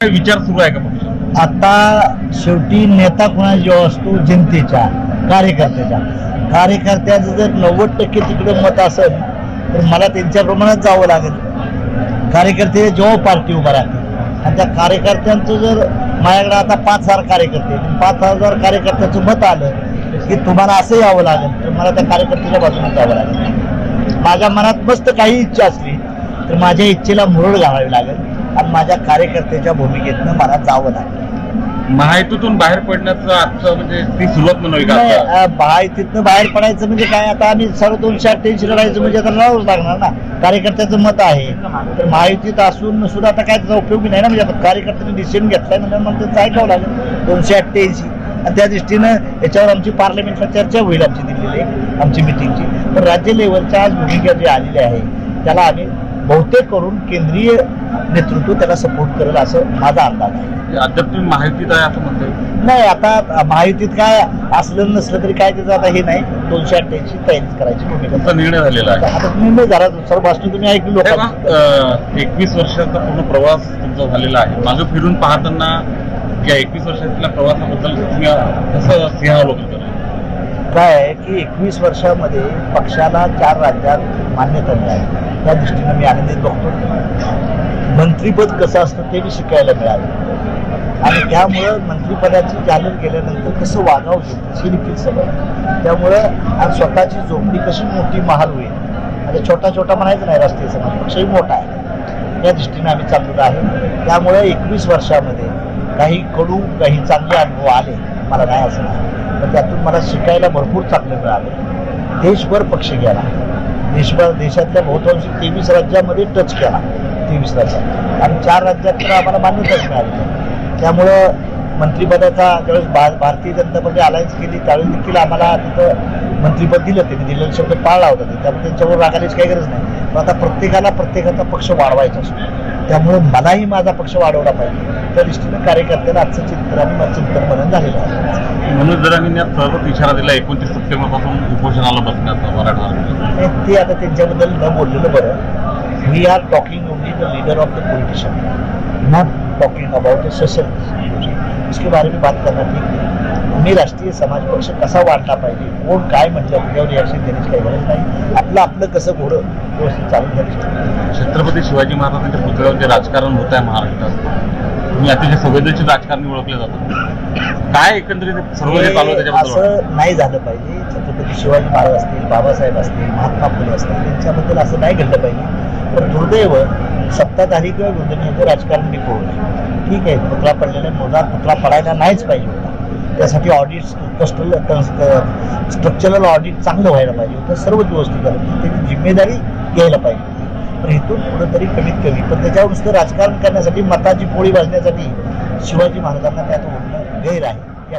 विचार सुरू आहे का आता शेवटी नेता कुणा जेव्हा असतो जनतेच्या कार्यकर्त्याच्या कार्यकर्त्याचं जर नव्वद टक्के तिकडे मत असेल तर मला त्यांच्याप्रमाणेच जावं लागेल. कार्यकर्ते जेव्हा पार्टी उभा राहते आणि त्या कार्यकर्त्यांचं जर माझ्याकडे आता पाच हजार कार्यकर्ते पाच हजार कार्यकर्त्याचं मत आलं की तुम्हाला असं यावं लागेल तर मला त्या कार्यकर्त्याच्या बाजूने जावं लागेल. माझ्या मनात मस्त काही इच्छा असली तर माझ्या इच्छेला मुरड घालावी लागेल. आणि माझ्या कार्यकर्त्याच्या भूमिकेतनं मला जावं लागेल. महायुतीतून बाहेर पडण्याचं आजचं म्हणजे ती सुरुवात म्हणावी का नाही, आता? अ, बाहेर तिथनं बाहेर पडायचं म्हणजे काय? आता आम्ही सर्व दोनशे अठ्ठ्याऐंशी लढायचं म्हणजे आता लढावंच लागणार ना. कार्यकर्त्याचं मत आहे. तर महायुतीत असून सुद्धा आता काय त्याचा उपयोग नाही ना. म्हणजे आता कार्यकर्त्यांनी डिसिजन घेतलाय म्हणजे मग त्यांचं ऐकावं लागेल. दोनशे अठ्ठ्याऐंशी आणि त्या दृष्टीनं याच्यावर आमची पार्लमेंटला चर्चा होईल आमची दिल्लीला एक, आमची मिटिंगची. तर राज्य लेवलच्या आज भूमिका जी आलेली आहे त्याला आम्ही बहुतेक करून केंद्रीय नेतृत्व त्याला सपोर्ट करेल असं माझा अंदाज आहे. म्हणजे अद्याप तुम्ही महायुतीत आहे असं म्हणतोय? नाही आता महायुतीत काय असलं नसलं तरी काय त्याचं आता हे नाही. दोनशे अठ्ठ्याऐंशी तयारी करायची भूमिका. निर्णय झालेला आहे. आता निर्णय झाला सर्व भाषण तुम्ही ऐकली एकवीस वर्षाचा पूर्ण प्रवास तुमचा झालेला आहे. मागे फिरून पाहताना या एकवीस वर्षातल्या प्रवासाबद्दल कसं सिंहावलोकन करा काय आहे की एकवीस वर्षामध्ये पक्षाला चार राज्यात मान्यता मिळाली. त्या दृष्टीनं मी आनंदित बघतो मंत्रीपद कसं असतं ते मी शिकायला मिळालं. आणि त्यामुळं मंत्रिपदाची जाहीर केल्यानंतर कसं वागावं शकतं हे देखील सगळं. त्यामुळं आज स्वतःची झोपडी कशी मोठी महाल होईल. आणि छोटा छोटा म्हणायचं नाही राष्ट्रीय समाज पक्षही मोठा आहे. या दृष्टीने आम्ही चाललेलो आहे. त्यामुळे एकवीस वर्षामध्ये काही कडू काही चांगले अनुभव आले मला नाही असं नाही पण त्यातून मला शिकायला भरपूर चांगलं मिळालं. देशभर पक्ष गेला. देशभर देशातल्या बहुतांशी तेवीस राज्यामध्ये टच केला. तेवीस राज्यात. आणि चार राज्यात आम्हाला मान्यताच मिळाली. त्यामुळं मंत्रिपदाचा ज्यावेळेस भा भारतीय जनता पार्टी अलायन्स केली त्यावेळेस देखील आम्हाला तिथं मंत्रिपद दिलं त्यांनी. दिलेला शब्द पाळला होता ते त्यामुळे त्यांच्यावर रागायची काही गरज नाही. पण आता प्रत्येकाला प्रत्येकाचा पक्ष वाढवायचा असतो. त्यामुळे मलाही माझा पक्ष वाढवला पाहिजे. त्या दृष्टीनं कार्यकर्त्याला आजचं चिंतन आणि माझं चिंतन मनन झालेलं आहे. मनोज जरांनी यात सर्वच इशारा दिला एकोणतीस सप्टेंबरपासून उपोषणाला बसण्याचा मराठा ते आता त्यांच्याबद्दल न बोललेलं बरं. We are talking only the leader of the politician not talking about the social इसके बारे में बात करना ठीक नाही मी राष्ट्रीय समाज पक्ष कसा वाढला पाहिजे? कोण काय म्हटलं? त्याच्यावर रिॲक्शन देण्याची काही गरज नाही. आपलं आपलं कसं घोडं व्यवस्थित चालू झालं छत्रपती शिवाजी महाराजांच्या पुतळ्यावर जे राजकारण होत आहे महाराष्ट्रात तुम्ही अतिशय संवेदनशील राजकारणी ओळखले जातात. काय एकंदरीत सर्व जे चालू? असं नाही झालं पाहिजे. छत्रपती शिवाजी महाराज असतील बाबासाहेब असतील महात्मा फुले असतील त्यांच्याबद्दल असं नाही घडलं पाहिजे. पण दुर्दैव सत्ताधारी किंवा विरोधकांचं राजकारण निघून ठीक आहे पुतळा पडलेला मुलात पुतळा पडायला नाहीच पाहिजे होता. त्यासाठी ऑडिट स्ट्रक्चरल ऑडिट चांगलं व्हायला पाहिजे होतं. सर्वच व्यवस्थित झालं त्याची जिम्मेदारी घ्यायला पाहिजे पण इथून कुठंतरी कमीत कमी. पण त्याच्यावर नुसतं राजकारण करण्यासाठी मताची पोळी भाजण्यासाठी शिवाजी महाराजांना त्यात ओढणं गैर आहे. या